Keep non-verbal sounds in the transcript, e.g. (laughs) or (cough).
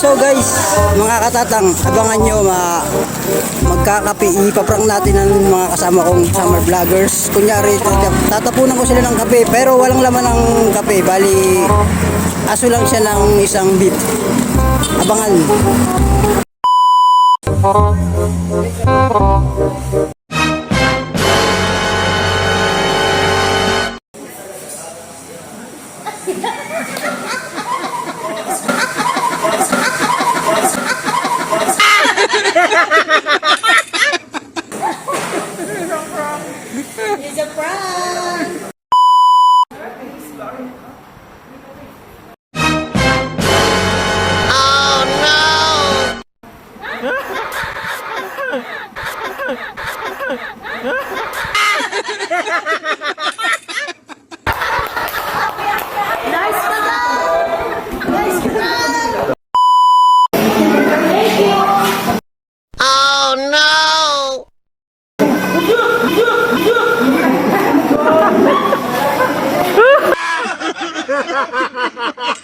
So guys, mga katatang, abangan nyo ma magkakape. Ipaprank natin ang mga kasama kong summer vloggers. Kunyari, tatapunan ko sila ng kape pero walang laman ng kape. Bali, aso lang siya ng isang beat. Abangan. Ha ha ha! It's a prank! Oh no! (laughs) ha ha ha ha